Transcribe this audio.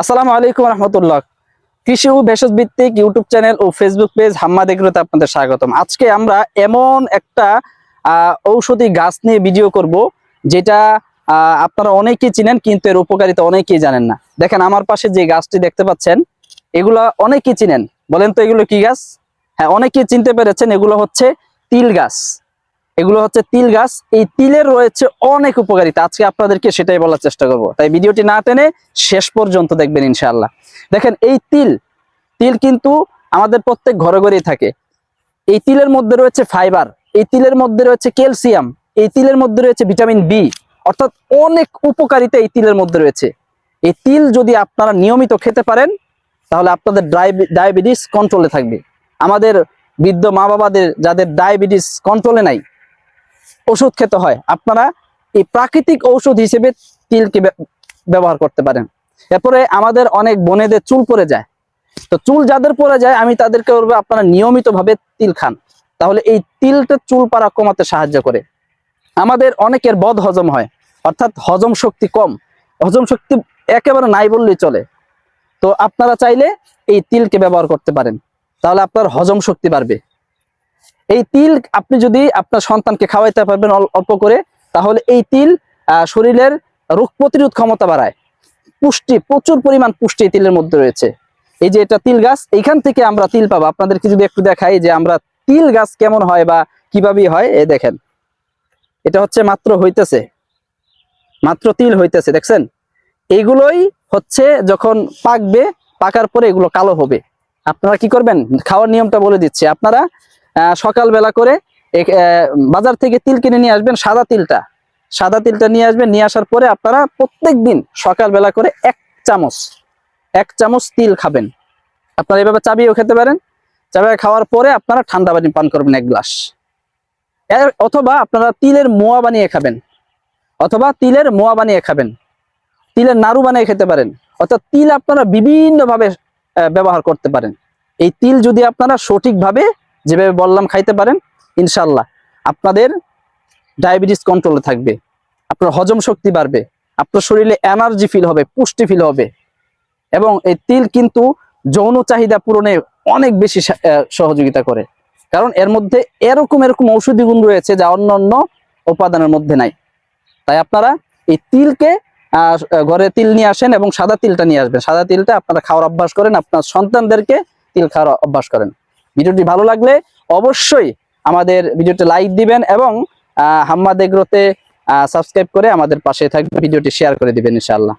আসসালামু আলাইকুম রহমতুল্লাহ। কৃষি ও ভেষজ ভিত্তিক ইউটিউব চ্যানেল ও ফেসবুক পেজ হাম্মা এগ্রোতে আপনাদের স্বাগতম। আজকে আমরা এমন একটা ঔষধি গাছ নিয়ে ভিডিও করব, যেটা আপনারা অনেকেই চিনেন, কিন্তু এর উপকারিতা অনেকেই জানেন না। দেখেন, আমার পাশে যে গাছটি দেখতে পাচ্ছেন, এগুলা অনেকেই চিনেন। বলেন তো এগুলো কি গাছ? হ্যাঁ অনেকেই চিনতে পেরেছেন, এগুলো হচ্ছে তিল গাছ। এগুলো হচ্ছে তিল গাছ। এই তিলের রয়েছে অনেক উপকারিতা। আজকে আপনাদেরকে সেটাই বলার চেষ্টা করব। তাই ভিডিওটি না টেনে শেষ পর্যন্ত দেখবেন ইনশাআল্লাহ। দেখেন, এই তিল তিল কিন্তু আমাদের প্রত্যেক ঘরে ঘরেই থাকে। এই তিলের মধ্যে রয়েছে ফাইবার, এই তিলের মধ্যে রয়েছে ক্যালসিয়াম, এই তিলের মধ্যে রয়েছে ভিটামিন বি। অর্থাৎ অনেক উপকারিতা এই তিলের মধ্যে রয়েছে। এই তিল যদি আপনারা নিয়মিত খেতে পারেন, তাহলে আপনাদের ডায়াবেটিস কন্ট্রোলে থাকবে। আমাদের বৃদ্ধ মা বাবাদের যাদের ডায়াবেটিস কন্ট্রোলে নাই ওষুধ খেতে হয়। আপনারা এই প্রাকৃতিক ঔষধ হিসেবে তিলকে ব্য- ব্যবহার করতে পারেন। এরপরে আমাদের অনেক বনেদের চুল পড়ে যায়। তো চুল যাদের পড়ে যায়, আমি তাদেরকে বলব, আপনারা নিয়মিতভাবে তিল খান। তাহলে এই তিলটা চুল পাড়া কমাতে সাহায্য করে। আমাদের অনেকের বদ হজম হয়, অর্থাৎ হজম শক্তি কম। হজম শক্তি একেবারে নাই বললেই চলে। তো আপনারা চাইলে এই তিলকে ব্যবহার করতে পারেন। তাহলে আপনার হজম শক্তি বাড়বে। এই তিল আপনি যদি আপনার সন্তানকে খাওয়াইতে পারবেন অল্প করে, তাহলে এই তিল শরীরের রোগ প্রতিরোধ ক্ষমতা বাড়ায়। পুষ্টি, প্রচুর পরিমাণ পুষ্টি তিলের মধ্যে রয়েছে। এই যে এটা তিল গাছ, এইখান থেকে আমরা তিল পাবো। আপনাদেরকে যদি একটু দেখাই যে আমরা তিল গাছ কেমন হয় বা কীভাবে হয়, এ দেখেন। এটা হচ্ছে মাত্র হইতেছে। মাত্র তিল হইতেছে, দেখছেন? এইগুলোই হচ্ছে যখন পাকবে, পাকার পরে এগুলো কালো হবে। আপনারা কি করবেন? খাওয়ার নিয়মটা বলে দিচ্ছে। আপনারা সকালবেলা করে বাজার থেকে তিল কিনে নিয়ে আসবেন, সাদা তিলটা। সাদা তিলটা নিয়ে আসবেন, নিয়ে আসার পরে আপনারা প্রত্যেক দিন সকালবেলা করে এক চামচ এক চামচ তিল খাবেন। আপনারা এভাবে চাবিয়েও খেতে পারেন। চাবিয়ে খাওয়ার পরে আপনারা ঠান্ডা পানি পান করবেন এক গ্লাস। অথবা আপনারা তিলের মোয়া বানিয়ে খাবেন। অথবা তিলের মোয়া বানিয়ে খাবেন। তিলের নাড়ু বানিয়ে খেতে পারেন। অর্থাৎ তিল আপনারা বিভিন্নভাবে ব্যবহার করতে পারেন। এই তিল যদি আপনারা সঠিকভাবে যেভাবে বললাম, খাইতে পারেন ইনশাল্লাহ আপনাদের ডায়াবেটিস কন্ট্রোলে থাকবে। আপনার হজম শক্তি বাড়বে। আপনার শরীরে এনার্জি ফিল হবে, পুষ্টি ফিল হবে। এবং এই তিল কিন্তু যৌন চাহিদা পূরণে অনেক বেশি সহযোগিতা করে। কারণ এর মধ্যে এরকম এরকম ঔষধি গুণ রয়েছে যা অন্য অন্য উপাদানের মধ্যে নাই। তাই আপনারা এই তিলকে ঘরে তিল নিয়ে আসেন এবং সাদা তিলটা নিয়ে আসবেন। সাদা তিলটা আপনারা খাওয়ার অভ্যাস করেন, আপনার সন্তানদেরকে তিল খাওয়ার অভ্যাস করেন। ভিডিওটি ভালো লাগলে অবশ্যই আমাদের ভিডিওটি লাইক দিবেন এবং হাম্মাদ এগ্রোতে সাবস্ক্রাইব করে আমাদের পাশে থাকবে ভিডিওটি শেয়ার করে দিবেন, ইনশাআল্লাহ।